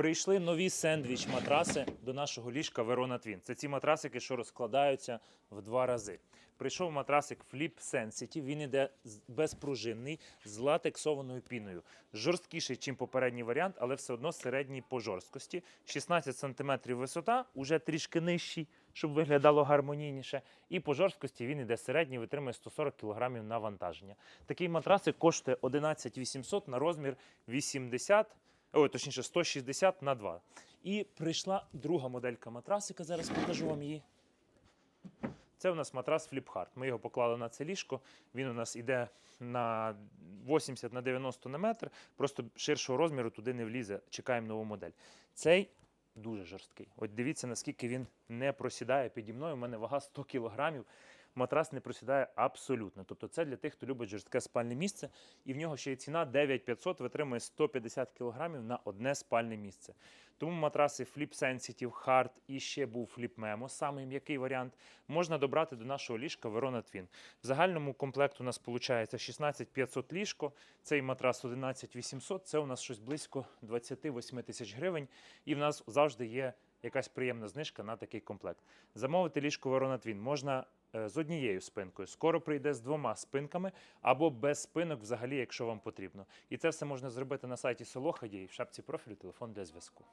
Прийшли нові сендвіч матраси до нашого ліжка Верона Твін. Це ці матрасики, що розкладаються в два рази. Прийшов матрасик Flip Sensity, він іде безпружинний з латексованою піною. Жорсткіший, ніж попередній варіант, але все одно середній по жорсткості. 16 см висота, уже трішки нижчий, щоб виглядало гармонійніше. І по жорсткості він іде середній, витримує 140 кг навантаження. Такий матрасик коштує 11 800 на розмір 80 Ой, точніше, 160 на 2. І прийшла друга моделька матрасика. Зараз покажу вам її. Це у нас матрас Flipхард. Ми його поклали на це ліжко. Він у нас іде на 80 на 90 на метр. Просто ширшого розміру туди не влізе. Чекаємо нову модель. Цей дуже жорсткий. От дивіться, наскільки він не просідає піді мною. У мене вага 100 кілограмів. Матрас не просідає абсолютно. Тобто це для тих, хто любить жорстке спальне місце. І в нього ще й ціна 9500 витримує 150 кілограмів на одне спальне місце. Тому матраси Flip Sensitive, Hard і ще був Flip Memo, самий м'який варіант, можна добрати до нашого ліжка Verona Twin. В загальному комплекту у нас виходить 16500 ліжко, цей матрас 11800, це у нас щось близько 28 тисяч гривень. І в нас завжди є якась приємна знижка на такий комплект. Замовити ліжко Verona Twin можна з однією спинкою. Скоро прийде з двома спинками або без спинок, взагалі, якщо вам потрібно. І це все можна зробити на сайті Солоході і в шапці профілю телефон для зв'язку.